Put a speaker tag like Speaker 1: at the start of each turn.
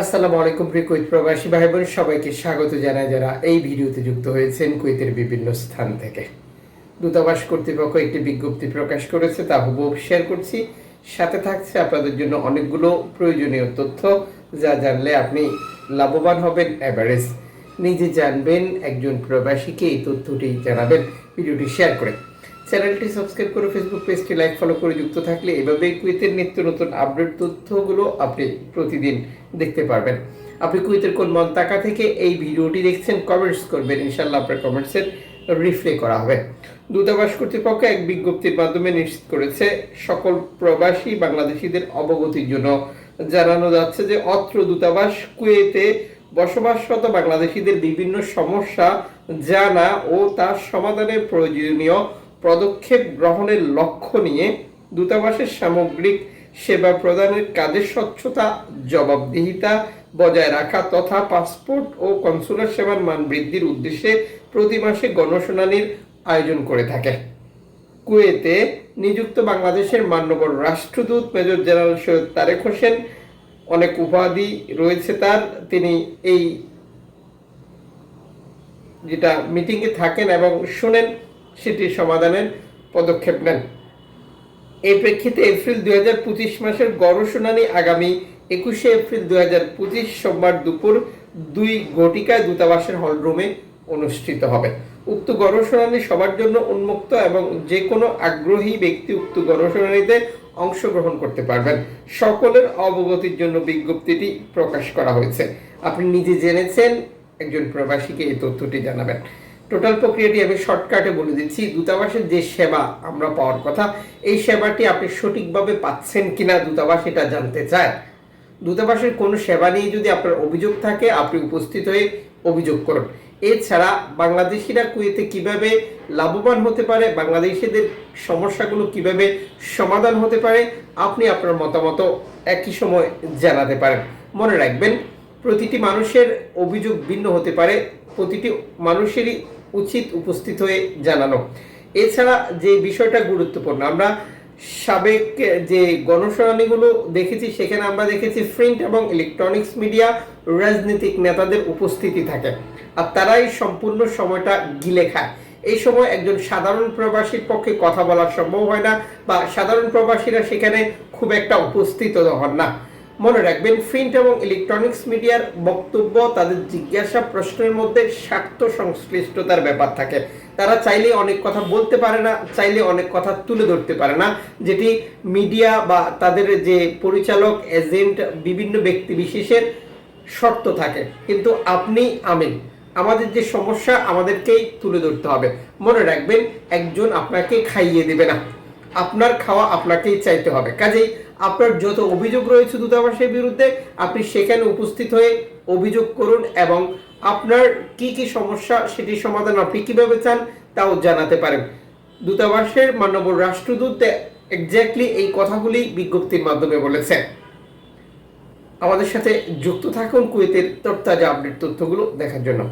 Speaker 1: আসসালামু আলাইকুম প্রিয় কুয়েত প্রবাসী ভাই বোন সবাইকে স্বাগত জানাই যারা এই ভিডিওতে যুক্ত হয়েছেন কুয়েতের বিভিন্ন স্থান থেকে। দূতাবাস কর্তৃপক্ষ একটি বিজ্ঞপ্তি প্রকাশ করেছে, তা হুবহু শেয়ার করছি। সাথে থাকছে আপনাদের জন্য অনেকগুলো প্রয়োজনীয় তথ্য, যা জানলে আপনি লাভবান হবেন এভারেজ নিজে জানবেন, একজন প্রবাসীকে এই তথ্যটি জানাবেন। ভিডিওটি শেয়ার করে। চ্যানেলটি সাবস্ক্রাইব করে ফেসবুক পেজটি লাইক ফলো করে যুক্ত থাকলে এভাবে কুয়েতের নিত্য নতুন আপডেট তথ্যগুলো আপনি প্রতিদিন দেখতে পারবেন। আপনি কুয়েতের কোন মন মন্তাকা থেকে এই ভিডিওটি দেখছেন কমেন্টস করবেন। ইনশাল্লাহ আপনার কমেন্টসের রিফ্লে করা হবে। দূতাবাস কর্তৃপক্ষ এক বিজ্ঞপ্তির মাধ্যমে নিশ্চিত করেছে, সকল প্রবাসী বাংলাদেশিদের অবগতির জন্য জানানো যাচ্ছে যে অত্র দূতাবাস কুয়েতে বসবাসরত বাংলাদেশিদের বিভিন্ন সমস্যা, জানা ও তার সমাধানের প্রয়োজনীয় পদক্ষেপ গ্রহণের লক্ষ্য নিয়ে দূতাবাসের সামগ্রিক সেবা প্রদানের কাজের স্বচ্ছতা, জবাবদিহিতা বজায় রাখা তথা পাসপোর্ট ও কনসুলার সেবার মান বৃদ্ধির উদ্দেশ্যে প্রতি মাসে গণশুনানির আয়োজন করে থাকে। কুয়েতে নিযুক্ত বাংলাদেশের মান্যবর রাষ্ট্রদূত মেজর জেনারেল সৈয়দ তারেক হোসেন, অনেক উপাধি রয়েছে তার, তিনি এই যেটা মিটিংয়ে থাকেন এবং শুনেন সেটির সমাধানের পদক্ষেপ নেন। এই প্রেক্ষিতে এপ্রিল দুই হাজার পঁচিশ মাসের গড় শুনানি আগামী একুশে এপ্রিল দুই হাজার পঁচিশ সোমবার দুপুর দুই ঘটিকায় দূতাবাসের হলরুমে অনুষ্ঠিত হবে। উক্ত গড় শুনানি সবার জন্য উন্মুক্ত এবং যে কোনো আগ্রহী ব্যক্তি উক্ত গড় শুনানিতে অংশগ্রহণ করতে পারবেন। সকলের অবগতির জন্য বিজ্ঞপ্তিটি প্রকাশ করা হয়েছে। আপনি নিজে জেনেছেন, একজন প্রবাসীকে এই তথ্যটি জানাবেন। টোটাল প্রক্রিয়াটি আমি শর্টকাটে বলে দিচ্ছি। দূতাবাসের যে সেবা আমরা পাওয়ার কথা, এই সেবাটি আপনি সঠিকভাবে পাচ্ছেন কিনা দূতাবাস এটা জানতে চায়। দূতাবাসের কোনো সেবা নিয়ে যদি আপনার অভিযোগ থাকে, আপনি উপস্থিত হয়ে অভিযোগ করুন। এছাড়া বাংলাদেশিরা কুয়েতে কীভাবে লাভবান হতে পারে, বাংলাদেশিদের সমস্যাগুলো কীভাবে সমাধান হতে পারে, আপনি আপনার মতামত একই সময় জানাতে পারেন। মনে রাখবেন, প্রতিটি মানুষের অভিযোগ ভিন্ন হতে পারে, প্রতিটি মানুষেরই উচিত উপস্থিত হয়ে জানানো। এছাড়া যে বিষয়টা গুরুত্বপূর্ণ, আমরা সাবেক যে গণশুনানিগুলো দেখেছি, সেখানে আমরা দেখেছি প্রিন্ট এবং ইলেকট্রনিক্স মিডিয়া রাজনৈতিক নেতাদের উপস্থিতি থাকে আর তারাই সম্পূর্ণ সময়টা গিলে খায়। এই সময় একজন সাধারণ প্রবাসীর পক্ষে কথা বলা সম্ভব হয় না বা সাধারণ প্রবাসীরা সেখানে খুব একটা উপস্থিত হন না। মনে রাখবেন প্রিন্ট এবং ইলেকট্রনিক্স মিডিয়ার বক্তব্য, তাদের জিজ্ঞাসা প্রশ্নের মধ্যে স্বার্থ সংশ্লিষ্টতার ব্যাপার থাকে। তারা চাইলে অনেক কথা বলতে পারে না, চাইলে অনেক কথা তুলে ধরতে পারে না। যেটি মিডিয়া বা তাদের যে পরিচালক এজেন্ট বিভিন্ন ব্যক্তি বিশেষের শর্ত থাকে। কিন্তু আপনি আমি, আমাদের যে সমস্যা, আমাদেরকেই তুলে ধরতে হবে। মনে রাখবেন, একজন আপনাকে খাইয়ে দেবে না। আপনার খাওয়া আপনাকেই চাইতে হবে। কাজেই আপনার যত অভিযোগ রয়েছে দূতাবাসের বিরুদ্ধে, আপনি সেখানে উপস্থিত হয়ে অভিযোগ করুন এবং আপনার কি কি সমস্যা, সেটির সমাধান আপনি কীভাবে চান তাও জানাতে পারেন। দূতাবাসের মাননীয় রাষ্ট্রদূত এক্স্যাক্টলি এই কথাগুলি বিজ্ঞপ্তির মাধ্যমে বলেছে আমাদের সাথে যুক্ত থাকুন কুয়েতের তরতাজা আপডেট তথ্যগুলো দেখার জন্য।